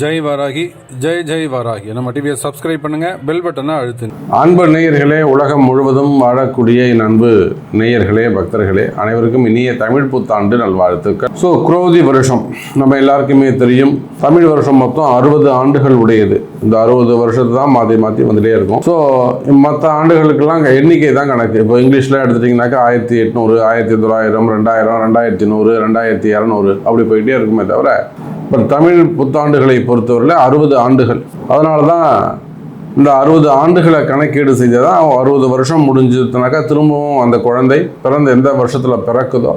ஜெய் வாராகி ஜெய் ஜெய் வாராகி. நம்ம டிவியை சப்ஸ்கிரைப் பண்ணுங்க பெல் பட்டனை அழுத்துங்க அன்பு நேயர்களே உலகம் முழுவதும் வாழக்கூடிய என் அன்பு நேயர்களே பக்தர்களே அனைவருக்கும் இனிய தமிழ் புத்தாண்டு நல்வாழ்த்துக்கள். ஸோ குரோதி வருஷம். நம்ம எல்லாருக்குமே தெரியும் தமிழ் வருஷம் மொத்தம் அறுபது ஆண்டுகள் உடையது. இந்த அறுபது வருஷத்தை தான் மாற்றி மாற்றி வந்துட்டே இருக்கும். ஸோ மற்ற ஆண்டுகளுக்கெல்லாம் எண்ணிக்கை தான் கணக்கு. இப்போ இங்கிலீஷில் எடுத்துட்டிங்கனாக்கா ஆயிரத்தி எட்நூறு ஆயிரத்தி தொள்ளாயிரம் ரெண்டாயிரம் ரெண்டாயிரத்தி நூறு ரெண்டாயிரத்தி இரநூறு அப்படி போயிட்டே இருக்குமே தவிர இப்போ தமிழ் புத்தாண்டுகளை பொறுத்தவரையில் அறுபது ஆண்டுகள். அதனால தான் இந்த அறுபது ஆண்டுகளை கணக்கீடு செய்ததான் அறுபது வருஷம் முடிஞ்சதுனாக்கா திரும்பவும் அந்த குழந்தை பிறந்த எந்த வருஷத்தில் பிறக்குதோ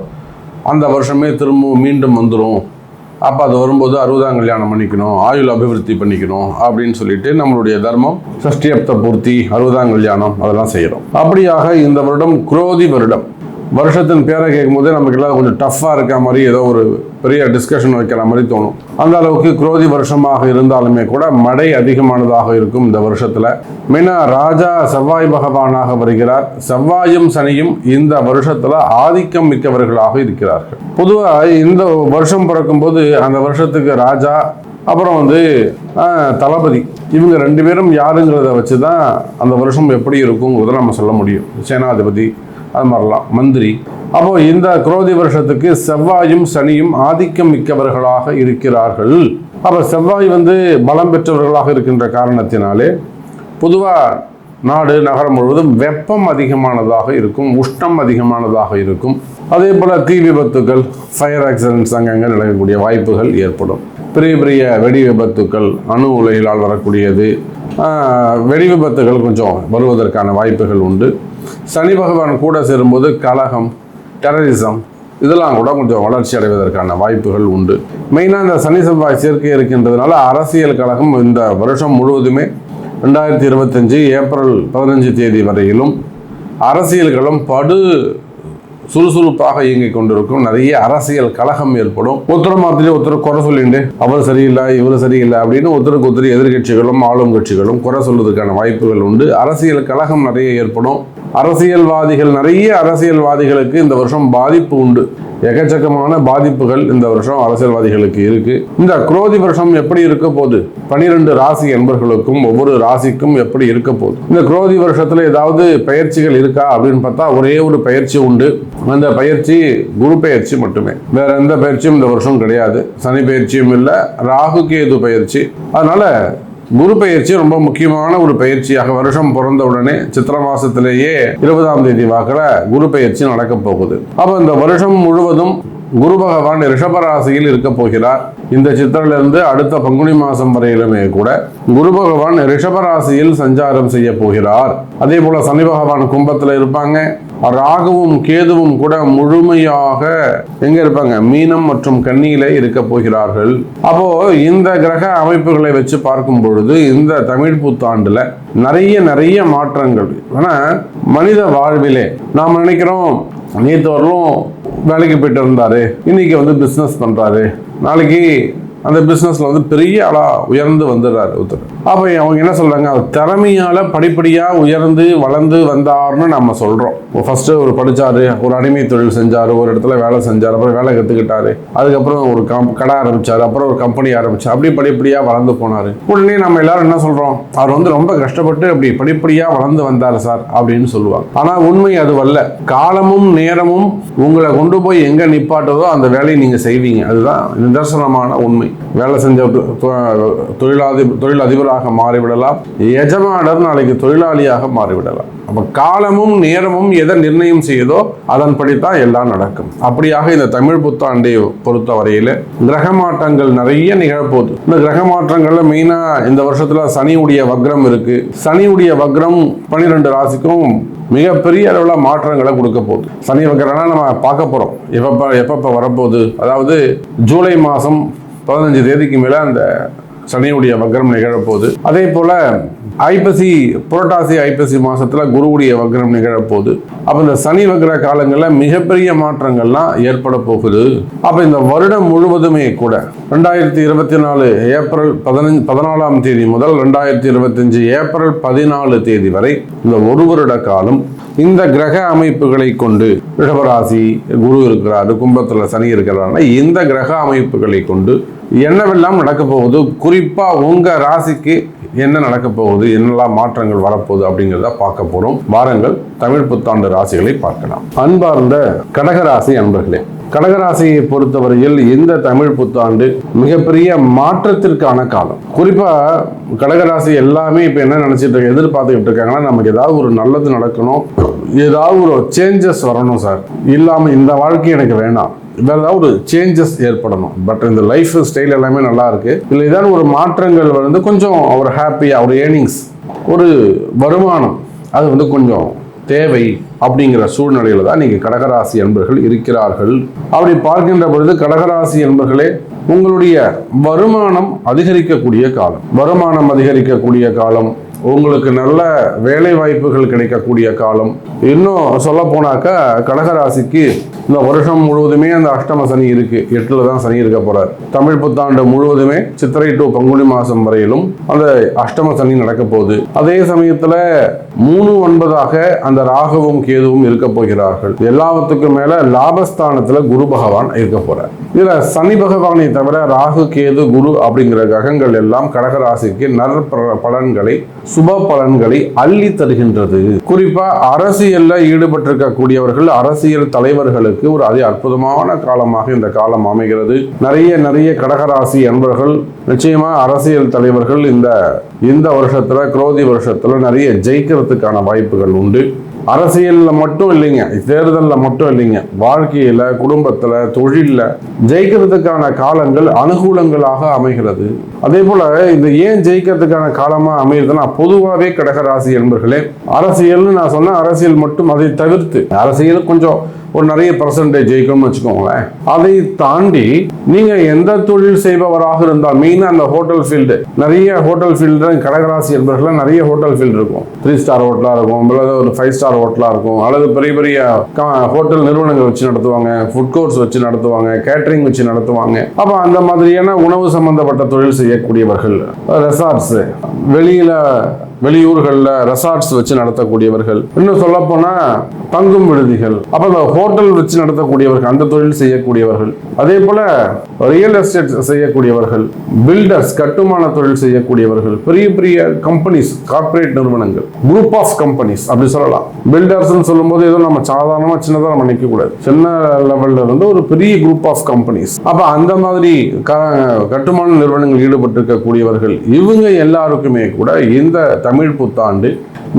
அந்த வருஷமே திரும்பவும் மீண்டும் வந்துடும் அப்போ அது வரும்போது அறுபதாம் கல்யாணம் பண்ணிக்கணும் ஆயுள் அபிவிருத்தி பண்ணிக்கணும் அப்படின்னு சொல்லிட்டு நம்மளுடைய தர்மம் சஷ்டியப்த பூர்த்தி அறுபதாம் கல்யாணம் அதெல்லாம் செய்கிறோம் அப்படியாக இந்த வருடம் குரோதி வருடம். வருஷத்தின் பேரை கேட்கும்போது நமக்கு எல்லாம் கொஞ்சம் டஃப்பாக இருக்க மாதிரி ஏதோ ஒரு பெரிய டிஸ்கஷன் வைக்கிற மாதிரி தோணும். அந்த அளவுக்கு குரோதி வருஷமாக இருந்தாலுமே கூட மழை அதிகமானதாக இருக்கும் இந்த வருஷத்தில். மெயினாக ராஜா செவ்வாய் பகவானாக வருகிறார். செவ்வாயும் சனியும் இந்த வருஷத்தில் ஆதிக்கம் மிக்கவர்களாக இருக்கிறார்கள். பொதுவாக இந்த வருஷம் பிறக்கும்போது அந்த வருஷத்துக்கு ராஜா அப்புறம் வந்து தளபதி இவங்க ரெண்டு பேரும் யாருங்கிறத வச்சு தான் அந்த வருஷம் எப்படி இருக்குங்கிறத நம்ம சொல்ல முடியும். சேனாதிபதி அது மாதிரிலாம் மந்திரி. அப்போ இந்த குரோதி வருஷத்துக்கு செவ்வாயும் சனியும் ஆதிக்கம் மிக்கவர்களாக இருக்கிறார்கள். அப்போ செவ்வாய் வந்து பலம் பெற்றவர்களாக இருக்கின்ற காரணத்தினாலே பொதுவாக நாடு நகரம் முழுவதும் வெப்பம் அதிகமானதாக இருக்கும் உஷ்ணம் அதிகமானதாக இருக்கும். அதே போல் தீ விபத்துக்கள் ஃபயர் ஆக்சிடென்ட்ஸ் அங்கங்கே நடக்கக்கூடிய வாய்ப்புகள் ஏற்படும். பெரிய பெரிய வெடி விபத்துக்கள் அணு உலைகளால் வரக்கூடியது வெடி விபத்துகள் கொஞ்சம் வருவதற்கான வாய்ப்புகள் உண்டு. சனி பகவான் கூட சேரும்போது கலகம் டெரரிசம் இதெல்லாம் கூட கொஞ்சம் வளர்ச்சி அடைவதற்கான வாய்ப்புகள் உண்டு. மெயினாக இந்த சனி செவ்வாய் சேர்க்கை இருக்கின்றதுனால அரசியல் கழகம் இந்த வருஷம் முழுவதுமே ரெண்டாயிரத்தி இருபத்தஞ்சு ஏப்ரல் பதினஞ்சு தேதி வரையிலும் அரசியல்களம் படு சுறுசுறுப்பாக இயங்கிக் கொண்டிருக்கும். நிறைய அரசியல் கழகம் ஏற்படும். ஒருத்தர் மாதிரி ஒருத்தர் குறை சொல்லிண்டு அவர் சரியில்லை இவர் சரியில்லை அப்படின்னு ஒருத்தருக்கு ஒருத்தர் எதிர்கட்சிகளும் ஆளும் கட்சிகளும் குறை சொல்வதற்கான வாய்ப்புகள் உண்டு. அரசியல் கழகம் நிறைய ஏற்படும். அரசியல்வாதிகள் நிறைய அரசியல்வாதிகளுக்கு இந்த வருஷம் பாதிப்பு உண்டு. எக்கச்சக்கமான பாதிப்புகள் இந்த வருஷம் அரசியல்வாதிகளுக்கு இருக்கு. இந்த குரோதி வருஷம் எப்படி இருக்க போகுது? பனிரெண்டு ராசி என்பர்களுக்கும் ஒவ்வொரு ராசிக்கும் எப்படி இருக்க போகுது? இந்த குரோதி வருஷத்துல ஏதாவது பயிற்சிகள் இருக்கா அப்படின்னு பார்த்தா ஒரே ஒரு பயிற்சி உண்டு. அந்த பயிற்சி குரு பயிற்சி மட்டுமே. வேற எந்த பயிற்சியும் இந்த வருஷம் கிடையாது. சனி பயிற்சியும் இல்லை ராகு கேது பயிற்சி. அதனால குரு பயிற்சி ரொம்ப முக்கியமான ஒரு பயிற்சியாக வருஷம் பிறந்த உடனே சித்திர மாசத்திலேயே இருபதாம் தேதி வாக்கில் குரு பயிற்சி நடக்க போகுது. அப்போ இந்த வருஷம் முழுவதும் குரு பகவான் ரிஷபராசியில் இருக்க போகிறார். இந்த சித்திரிலிருந்து அடுத்த பங்குனி மாசம் வரையிலுமே கூட குரு பகவான் ரிஷபராசியில் சஞ்சாரம் செய்ய போகிறார். அதே போல சனி பகவான் கும்பத்தில் இருப்பாங்க. ராகுவும் கேதுவும் கூட முழுமையாக எங்க இருப்பாங்க? மீனம் மற்றும் கன்னியில இருக்க போகிறார்கள். அப்போ இந்த கிரக அமைப்புகளை வச்சு பார்க்கும் பொழுது இந்த தமிழ் புத்தாண்டுல நிறைய நிறைய மாற்றங்கள். ஆனா மனித வாழ்விலே நாம் நினைக்கிறோம் நேற்று வரலும் வேலைக்கு போயிட்டு இருந்தாரு. இன்னைக்கு வந்து பிஸ்னஸ் பண்றாரு. நாளைக்கு அந்த பிஸ்னஸில் வந்து பெரிய ஆளாக உயர்ந்து வந்துடுறாரு ஒருத்தர். அப்போ அவங்க என்ன சொல்கிறாங்க அவர் திறமையால படிப்படியாக உயர்ந்து வளர்ந்து வந்தார்னு நம்ம சொல்கிறோம் ஃபஸ்ட்டு ஒரு படித்தார் ஒரு அடிமை தொழில் செஞ்சார் ஒரு இடத்துல வேலை செஞ்சார் அப்புறம் வேலை கற்றுக்கிட்டாரு அதுக்கப்புறம் ஒரு கம் கடை ஆரம்பித்தார் அப்புறம் ஒரு கம்பெனி ஆரம்பிச்சாரு அப்படி படிப்படியாக வளர்ந்து போனார். உடனே நம்ம எல்லாரும் என்ன சொல்கிறோம் அவர் வந்து ரொம்ப கஷ்டப்பட்டு அப்படி படிப்படியாக வளர்ந்து வந்தார் சார் அப்படின்னு சொல்லுவாங்க. ஆனால் உண்மை அது வரல காலமும் நேரமும் உங்களை கொண்டு போய் எங்கே நிப்பாட்டுதோ அந்த வேலையை நீங்கள் செய்வீங்க. அதுதான் நிதர்சனமான உண்மை. வேலை செஞ்ச தொழிலாதி தொழிலதிபராக மாறிவிடலாம். எஜமானர் நாளைக்கு தொழிலாளியாக மாறிவிடலாம். அப்ப காலமும் நேரமும் எதை நிர்ணயம் செய்யுதோ அதன்படி தான் எல்லாம் நடக்கும். அப்படியாக இந்த தமிழ் புத்தாண்டை பொறுத்த வரையில கிரக மாற்றங்கள் நிறைய நிகழப்போகுது. இந்த கிரக மாற்றங்கள்ல மெயினா இந்த வருஷத்துல சனியுடைய வக்ரம் இருக்கு. சனியுடைய வக்ரம் பன்னிரெண்டு ராசிக்கும் மிகப்பெரிய அளவில் மாற்றங்களை கொடுக்க போகுது. சனி வக்கரம்னா நம்ம பார்க்க போகிறோம் எப்பப்போ எப்பப்போ வரப்போகுது? அதாவது ஜூலை மாதம் பதினஞ்சு தேதிக்கு மேலே அந்த சனியுடைய வக்ரம் நிகழப்போகுது. அதே போல் ஐப்பசி புரட்டாசி ஐப்பசி மாசத்துல குருவுடைய வக்ரம் நிகழப்போகுது. அப்போ இந்த சனி வக்ர காலங்களில் மிகப்பெரிய மாற்றங்கள்லாம் ஏற்பட போகுது. அப்போ இந்த வருடம் முழுவதுமே கூட ரெண்டாயிரத்தி இருபத்தி நாலு ஏப்ரல் பதினஞ்சு பதினாலாம் தேதி முதல் ரெண்டாயிரத்தி இருபத்தஞ்சு ஏப்ரல் பதினாலு தேதி வரை இந்த ஒரு வருட காலம் இந்த கிரக அமைப்புகளை கொண்டு ரிஷபராசி குரு இருக்கிறாரு கும்பத்தில் சனி இருக்கிறாருன்னா இந்த கிரக அமைப்புகளை கொண்டு என்னவெல்லாம் நடக்க போகுது? குறிப்பாக உங்கள் ராசிக்கு என்ன நடக்க போகுது? என்னெல்லாம் மாற்றங்கள் வரப்போகுது அப்படிங்கிறத பார்க்க போகிறோம் வாரங்கள் தமிழ் புத்தாண்டு ராசிகளை பார்க்கலாம். அன்பார்ந்த கடகராசி அன்பர்களே கடகராசியை பொறுத்தவரையில் இந்த தமிழ் புத்தாண்டு மிகப்பெரிய மாற்றத்திற்கான காலம். குறிப்பா கடகராசி எல்லாமே இப்ப என்ன நினைச்சிட்டு இருக்க எதிர்பார்த்துக்கிட்டு இருக்காங்கன்னா நமக்கு ஏதாவது ஒரு நல்லது நடக்கணும். ஏதாவது ஒரு சேஞ்சஸ் வரணும் சார் இல்லாம இந்த வாழ்க்கை எனக்கு வேணாம். வேற ஏதாவது ஒரு சேஞ்சஸ் ஏற்படணும். பட் இந்த லைஃப் ஸ்டைல் எல்லாமே நல்லா இருக்கு. இல்லை ஏதாவது ஒரு மாற்றங்கள் வந்து கொஞ்சம் ஒரு ஹாப்பி ஒரு ஏர்னிங்ஸ் ஒரு வருமானம் அது வந்து கொஞ்சம் தேவை அப்படிங்கிற சூழ்நிலையில தான் நீங்கள் கடகராசி என்பர்கள் இருக்கிறார்கள். அப்படி பார்க்கின்ற பொழுது கடகராசி என்பர்களே உங்களுடைய வருமானம் அதிகரிக்கக்கூடிய காலம். வருமானம் அதிகரிக்கக்கூடிய காலம். உங்களுக்கு நல்ல வேலை வாய்ப்புகள் கிடைக்கக்கூடிய காலம். இன்னும் சொல்ல போனாக்கா கடகராசிக்கு இந்த வருஷம் முழுவதுமே அந்த அஷ்டம சனி இருக்கு. எட்டுல தான் சனி இருக்க போறார். தமிழ் புத்தாண்டு முழுவதுமே சித்திரை டு பங்குனி மாசம் வரையிலும் அந்த அஷ்டம சனி நடக்க போகுது. அதே சமயத்துல மூணு ஒன்பதாக அந்த ராகவும் கேதுவும் இருக்க போகிறார்கள். எல்லாத்துக்கும் மேல லாபஸ்தானத்துல குரு பகவான் இருக்க போறார். இதில் சனி பகவானை தவிர ராகு கேது குரு அப்படிங்கிற கிரகங்கள் எல்லாம் கடகராசிக்கு நற்ப பலன்களை சுப பலன்களை அள்ளி தருகின்றது. குறிப்பா அரசியல்ல ஈடுபட்டிருக்கக்கூடியவர்கள் அரசியல் தலைவர்களுக்கு ஒரு அதி அற்புதமான காலமாக இந்த காலம் அமைகிறது. நிறைய நிறைய கடகராசி அன்பர்கள் நிச்சயமா அரசியல் தலைவர்கள் இந்த இந்த வருஷத்துல குரோதி வருஷத்துல நிறைய ஜெயிக்கிறதுக்கான வாய்ப்புகள் உண்டு. அரசியலில் மட்டும் இல்லைங்க தேர்தலில் மட்டும் இல்லைங்க. வாழ்க்கையில் குடும்பத்தில் தொழிலில் ஜெயிக்கிறதுக்கான காலங்கள் அனுகூலங்களாக அமைகிறது. அதே போல் இந்த ஏன் ஜெயிக்கிறதுக்கான காலமாக அமையுதுன்னா பொதுவாகவே கடகராசி என்பர்களே அரசியல்னு நான் சொன்ன அரசியல் மட்டும் அதை தவிர்த்து அரசியல் கொஞ்சம் ஒரு நிறைய பர்சன்டேஜ் ஜெயிக்கணும்னு வச்சுக்கோங்களேன். அதை தாண்டி நீங்க எந்த தொழில் செய்பவராக இருந்தால் மெயினா அந்த ஹோட்டல் ஃபீல்டு நிறைய ஹோட்டல் ஃபீல்டு கடகராசி என்பவர்கள் நிறைய ஹோட்டல் ஃபீல்டு இருக்கும். த்ரீ ஸ்டார் ஹோட்டலா இருக்கும் அல்லது ஒரு ஃபைவ் ஸ்டார் ஹோட்டலா இருக்கும் அல்லது பெரிய பெரிய ஹோட்டல் நிறுவனங்கள் வச்சு நடத்துவாங்க ஃபுட் கோர்ட்ஸ் வச்சு நடத்துவாங்க கேட்டரிங் வச்சு நடத்துவாங்க. அப்போ அந்த மாதிரியான உணவு சம்பந்தப்பட்ட தொழில் செய்யக்கூடியவர்கள் ரெசார்ட்ஸ் வெளியில வெளியூர்களில் ரெசார்ட்ஸ் வச்சு நடத்தக்கூடியவர்கள். இன்னும் சொல்ல தங்கும் விடுதிகள் அப்போ இந்த ஹோட்டல் வச்சு நடத்தக்கூடியவர்கள் அந்த தொழில் செய்யக்கூடியவர்கள். அதே போல ரியல் எஸ்டேட் செய்யக்கூடியவர்கள் பில்டர்ஸ் கட்டுமான தொழில் செய்யக்கூடியவர்கள் பெரிய பெரிய கம்பெனிஸ் கார்ப்பரேட் நிறுவனங்கள் குரூப் ஆஃப் கம்பெனிஸ் அப்படி சொல்லலாம். பில்டர்ஸ்னு சொல்லும்போது ஏதோ நம்ம சாதாரணமா சின்னதாக நம்ம நிற்க கூடாது சின்ன லெவல்ல இருந்து ஒரு பெரிய குரூப் ஆஃப் கம்பெனிஸ் அப்ப அந்த மாதிரி க- கட்டுமான நிறுவனங்கள் ஈடுபட்டிருக்கக்கூடியவர்கள் இவங்க எல்லாருக்குமே கூட இந்த தமிழ் புத்தாண்டு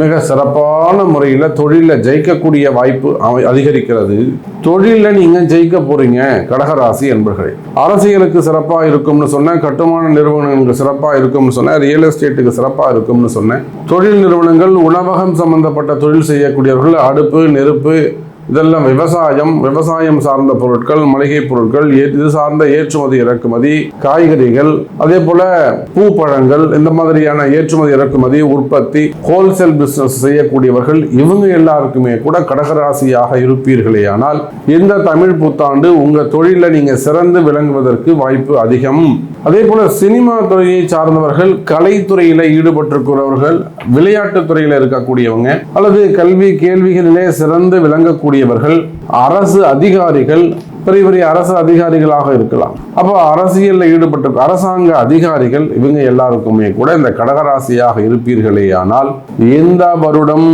மிக சிறப்பான முறையில் தொழிலில் ஜெயிக்கக்கூடிய வாய்ப்பு அதிகரிக்கிறது. தொழிலில் நீங்கள் ஜெயிக்க போறீங்க கடகராசி என்பர்களே. அரசியலுக்கு சிறப்பாக இருக்கும்னு சொன்னேன் கட்டுமான நிறுவனங்களுக்கு சிறப்பாக இருக்கும்னு சொன்னேன் ரியல் எஸ்டேட்டுக்கு சிறப்பாக இருக்கும்னு சொன்னேன். தொழில் நிறுவனங்கள் உணவகம் சம்பந்தப்பட்ட தொழில் செய்யக்கூடியவர்கள் அடுப்பு நெருப்பு இதெல்லாம் விவசாயம் விவசாயம் சார்ந்த பொருட்கள் மளிகை பொருட்கள் இது சார்ந்த ஏற்றுமதி இறக்குமதி காய்கறிகள் அதே போல பூ பழங்கள் இந்த மாதிரியான ஏற்றுமதி இறக்குமதி உற்பத்தி ஹோல்சேல் பிசினஸ் செய்யக்கூடியவர்கள் இவங்க எல்லாருக்குமே கூட கடகராசியாக இருப்பீர்களே ஆனால் இந்த தமிழ் புத்தாண்டு உங்க தொழில நீங்க சிறந்து விளங்குவதற்கு வாய்ப்பு அதிகம். அதே போல சினிமா துறையை சார்ந்தவர்கள் கலைத்துறையில ஈடுபட்டிருக்கிறவர்கள் விளையாட்டுத் துறையில இருக்கக்கூடியவங்க அல்லது கல்வி கேள்விகளிலே சிறந்து விளங்கக்கூடிய இருக்கக்கூடியவர்கள் அரசு அதிகாரிகள் பெரிய பெரிய அரசு அதிகாரிகளாக இருக்கலாம். அப்போ அரசியலில் ஈடுபட்ட அரசாங்க அதிகாரிகள் இவங்க எல்லாருக்குமே கூட இந்த கடகராசியாக இருப்பீர்களே ஆனால் இந்த வருடம்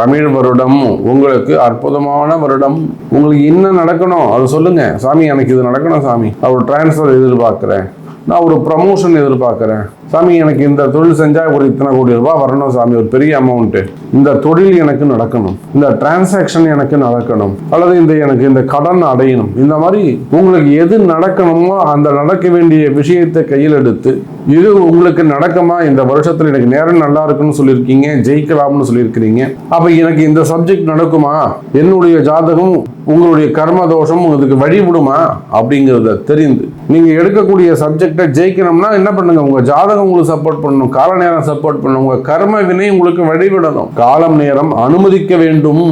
தமிழ் வருடம் உங்களுக்கு அற்புதமான வருடம். உங்களுக்கு என்ன நடக்கணும்? அது சொல்லுங்க. சாமி எனக்கு இது நடக்கணும் சாமி. அவர் டிரான்ஸ்ஃபர் எதிர்பார்க்குறேன். நான் ஒரு ப்ரமோஷன் எதிர்பார்க்குறேன். சாமி எனக்கு இந்த தொழில் செஞ்சால் ஒரு இத்தனை கோடி ரூபாய் வரணும் சாமி ஒரு பெரிய அமௌண்ட்டு இந்த தொழில் எனக்கு நடக்கணும். இந்த டிரான்சாக்ஷன் எனக்கு நடக்கணும். அல்லது இந்த எனக்கு இந்த கடன் அடையணும். இந்த மாதிரி உங்களுக்கு எது நடக்கணுமோ அந்த நடக்க வேண்டிய விஷயத்தை கையில் எடுத்து இது உங்களுக்கு நடக்குமா? இந்த வருஷத்தில் எனக்கு நேரம் நல்லா இருக்குன்னு சொல்லியிருக்கீங்க ஜெயிக்கலாம்னு சொல்லியிருக்கிறீங்க. அப்போ எனக்கு இந்த சப்ஜெக்ட் நடக்குமா? என்னுடைய ஜாதகம் உங்களுடைய கர்ம தோஷம் உங்களுக்கு வழிவிடுமா அப்படிங்கிறத தெரிந்து. நீங்கள் எடுக்கக்கூடிய சப்ஜெக்டை ஜெயிக்கணும்னா என்ன பண்ணுங்க? உங்கள் ஜாதகம் உங்களுக்கு சப்போர்ட் பண்ணணும் கால நேரம் சப்போர்ட் பண்ணணும் உங்கள் கர்ம வினை உங்களுக்கு வழிவிடணும். காலம் நேரம் அனுமதிக்க வேண்டும்.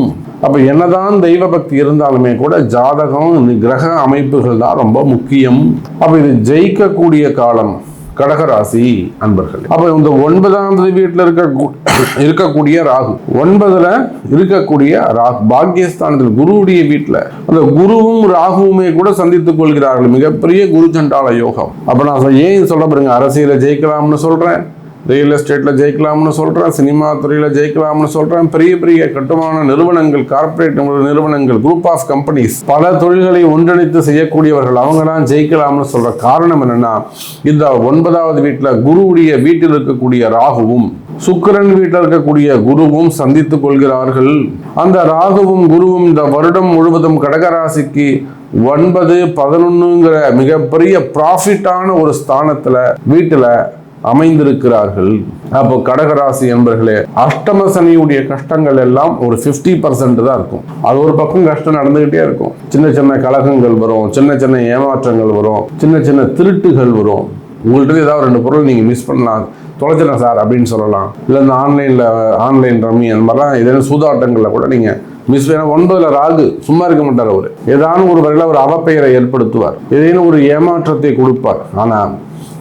அப்போ என்னதான் தெய்வ பக்தி இருந்தாலுமே கூட ஜாதகம் கிரக அமைப்புகள் தான் ரொம்ப முக்கியம். அப்போ இது ஜெயிக்கக்கூடிய காலம். கடகராசி அன்பர்கள். அப்ப இந்த ஒன்பதாவது வீட்டில் இருக்க இருக்கக்கூடிய ராகு. ஒன்பதுல இருக்கக்கூடிய ராகு. பாக்கியஸ்தானத்தில் குருவுடைய வீட்டில் அந்த குருவும் ராகுவுமே கூட சந்தித்துக் கொள்கிறார்கள். மிகப்பெரிய குரு சண்டால யோகம். அப்ப நான் ஏன் சொல்ல பாருங்க அரசியல ஜெயிக்கலாம்னு சொல்றேன். ரியல் எஸ்டேட்டில் ஜெயிக்கலாம்னு சொல்கிறேன் சினிமா துறையில் ஜெயிக்கலாம்னு சொல்கிறேன் பெரிய பெரிய கட்டுமான நிறுவனங்கள் கார்ப்பரேட் நிறுவனங்கள் குரூப் ஆஃப் கம்பெனிஸ் பல தொழில்களை ஒன்றிணைத்து செய்யக்கூடியவர்கள் அவங்க தான் ஜெயிக்கலாம்னு சொல்கிற காரணம் என்னன்னா இந்த ஒன்பதாவது வீட்டில் குருவுடைய வீட்டில் இருக்கக்கூடிய ராகுவும் சுக்கிரன் வீட்டில் இருக்கக்கூடிய குருவும் சந்தித்துக் கொள்கிறார்கள். அந்த ராகுவும் குருவும் இந்த வருடம் முழுவதும் கடகராசிக்கு ஒன்பது பதினொன்னுங்கிற மிகப்பெரிய ப்ராஃபிட்டான ஒரு ஸ்தானத்தில் வீட்டில் அமைந்திருக்கிறார்கள். அப்போ கடகராசி என்பர்களே அஷ்டம சனியுடைய கஷ்டங்கள் எல்லாம் ஒரு 50% பர்சன்ட் தான் இருக்கும். அது ஒரு பக்கம் கஷ்டம் நடந்துகிட்டே இருக்கும். சின்ன சின்ன கலகங்கள் வரும் சின்ன சின்ன ஏமாற்றங்கள் வரும் சின்ன சின்ன திருட்டுகள் வரும். உங்கள்கிட்ட ஏதாவது ரெண்டு பொருள் நீங்கள் மிஸ் பண்ணலாம். தொலைச்சிடலாம் சார் அப்படின்னு சொல்லலாம். இல்லை இந்த ஆன்லைனில் ஆன்லைன் ரம்மி அந்த மாதிரிலாம் ஏதேனும் சூதாட்டங்களில் கூட நீங்கள் மிஸ் வேணா ஒன்பதுல ராகு சும்மா இருக்க மாட்டார் அவர். ஏதானும் ஒரு வகையில் ஒரு அவப்பெயரை ஏற்படுத்துவார். ஏதேனும் ஒரு ஏமாற்றத்தை கொடுப்பார். ஆனால்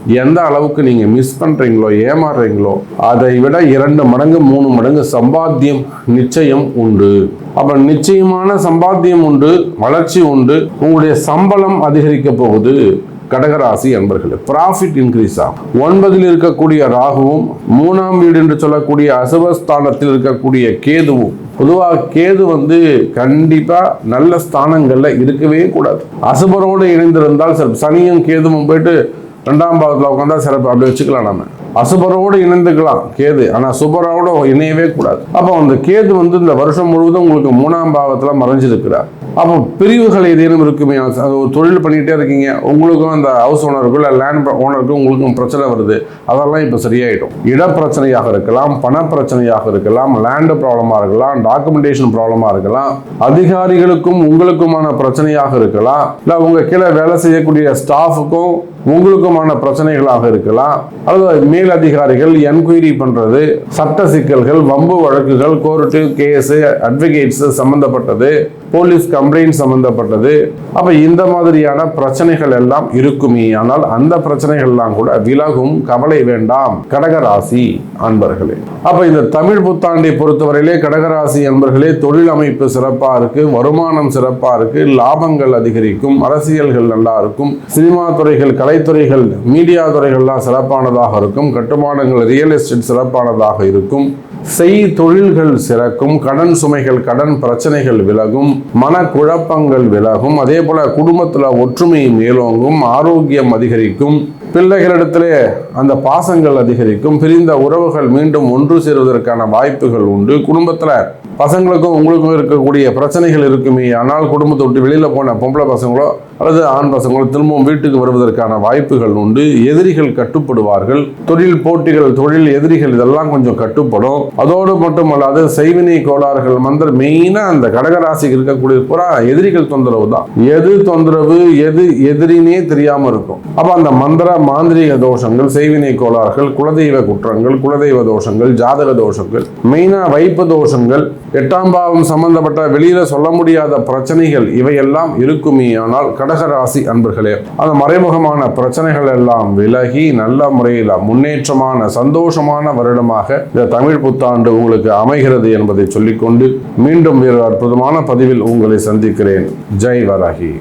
எந்த அளவுக்கு நீங்க மிஸ் பண்றீங்களோ ஏமாறுறீங்களோ அதை விட இரண்டு மடங்கு மூணு மடங்கு சம்பாத்தியம் நிச்சயம் உண்டு. அப்ப நிச்சயமான சம்பாத்தியம் உண்டு வளர்ச்சி உண்டு உங்களுடைய சம்பளம் அதிகரிக்க போகுது. கடகராசி என்பர்களே ப்ராஃபிட் இன்க்ரீஸ் ஆகும். ஒன்பதில் இருக்கக்கூடிய ராகுவும் மூணாம் வீடு என்று சொல்லக்கூடிய அசுபஸ்தானத்தில் இருக்கக்கூடிய கேதுவும் பொதுவாக கேது வந்து கண்டிப்பா நல்ல ஸ்தானங்களில் இருக்கவே கூடாது. அசுபரோடு இணைந்திருந்தால் சனியும் கேதுவும் போயிட்டு ரெண்டாம் பாவத்தில் உட்காந்தா சிறப்பு. அப்படி வச்சுக்கலாம் நம்ம அசுபரோடு இணைந்துக்கலாம் கேது. ஆனால் சுபரோட இணையவே கூடாது. அப்போ அந்த கேது வந்து இந்த வருஷம் முழுவதும் உங்களுக்கு மூணாம் பாவத்தில் மறைஞ்சிருக்கிறார். அப்போ பிரிவுகள் ஏதேனும் இருக்குமே அது ஒரு தொழில் பண்ணிகிட்டே இருக்கீங்க உங்களுக்கும் அந்த ஹவுஸ் ஓனருக்கும் இல்லை லேண்ட் ஓனருக்கும் உங்களுக்கும் பிரச்சனை வருது. அதெல்லாம் இப்போ சரியாயிடும். இட பிரச்சனையாக இருக்கலாம் பண பிரச்சனையாக இருக்கலாம் லேண்டு ப்ராப்ளமாக இருக்கலாம் டாக்குமெண்டேஷன் ப்ராப்ளமாக இருக்கலாம் அதிகாரிகளுக்கும் உங்களுக்குமான பிரச்சனையாக இருக்கலாம். இல்லை உங்கள் கீழே வேலை செய்யக்கூடிய ஸ்டாஃபுக்கும் உங்களுக்குமான பிரச்சனைகளாக இருக்கலாம். அல்லது மேல் அதிகாரிகள் என்கொயரி பண்ணுறது சட்ட சிக்கல்கள் வம்பு வழக்குகள் கோர்ட்டு கேஸு அட்வொகேட்ஸு சம்பந்தப்பட்டது. போலீஸ் கம்ப்ளைண்ட் சம்பந்தப்பட்டது. அப்ப இந்த மாதிரியான பிரச்சனைகள் எல்லாம் இருக்குமே. ஆனால் அந்த பிரச்சனைகள் எல்லாம் கூட விலகும் கவலை வேண்டாம். கடகராசி அன்பர்களே. அப்ப இந்த தமிழ் புத்தாண்டை பொறுத்தவரையிலே கடகராசி அன்பர்களே தொழில் அமைப்பு சிறப்பா இருக்கு வருமானம் சிறப்பா இருக்கு லாபங்கள் அதிகரிக்கும் அரசியல்கள் நல்லா இருக்கும் சினிமா துறைகள் கலைத்துறைகள் மீடியா துறைகள்லாம் சிறப்பானதாக இருக்கும் கட்டுமானங்கள் ரியல் எஸ்டேட் சிறப்பானதாக இருக்கும். செய் தொழில்கள் சிறக்கும் கடன் சுமைகள் கடன் பிரச்சனைகள் விலகும் மனக்குழப்பங்கள் விலகும் அதே போல குடும்பத்தில் ஒற்றுமை மேலோங்கும் ஆரோக்கியம் அதிகரிக்கும் பிள்ளைகளிடத்திலே அந்த பாசங்கள் அதிகரிக்கும் பிரிந்த உறவுகள் மீண்டும் ஒன்று சேருவதற்கான வாய்ப்புகள் உண்டு. குடும்பத்தில் பசங்களுக்கும் உங்களுக்கும் இருக்கக்கூடிய பிரச்சனைகள் இருக்குமே ஆனால் குடும்பத்தை விட்டு வெளியில் போன பொம்பளை பசங்களோ அல்லது ஆண் பசங்களும் திரும்பவும் வீட்டுக்கு வருவதற்கான வாய்ப்புகள் உண்டு. எதிரிகள் கட்டுப்படுவார்கள். தொழில் போட்டிகள் தொழில் எதிரிகள் இதெல்லாம் கொஞ்சம் கட்டுப்படும். அதோடு மட்டுமல்லாது செய்வினை கோளாறுகள் மந்திர மெயினா அந்த கடகராசிக்கு இருக்கக்கூடிய பூரா எதிரிகள் தொந்தரவு தான். எது தொந்தரவு எது எதிரினே தெரியாம இருக்கும். அப்ப அந்த மந்திர மாந்திரீக தோஷங்கள் செய்வினை கோளாறுகள் குலதெய்வ குற்றங்கள் குலதெய்வ தோஷங்கள் ஜாதக தோஷங்கள் மெயினா வைப்பு தோஷங்கள் எட்டாம் பாவம் சம்பந்தப்பட்ட வெளியில சொல்ல முடியாத பிரச்சனைகள் இவையெல்லாம் இருக்குமே. ஆனால் கடகராசி அன்பர்களே அந்த மறைமுகமான பிரச்சனைகள் எல்லாம் விலகி நல்ல முறையில் முன்னேற்றமான சந்தோஷமான வருடமாக இந்த தமிழ் புத்தாண்டு உங்களுக்கு அமைகிறது என்பதை சொல்லிக்கொண்டு மீண்டும் வேறு அற்புதமான பதிவில் உங்களை சந்திக்கிறேன். ஜெய் வராகி.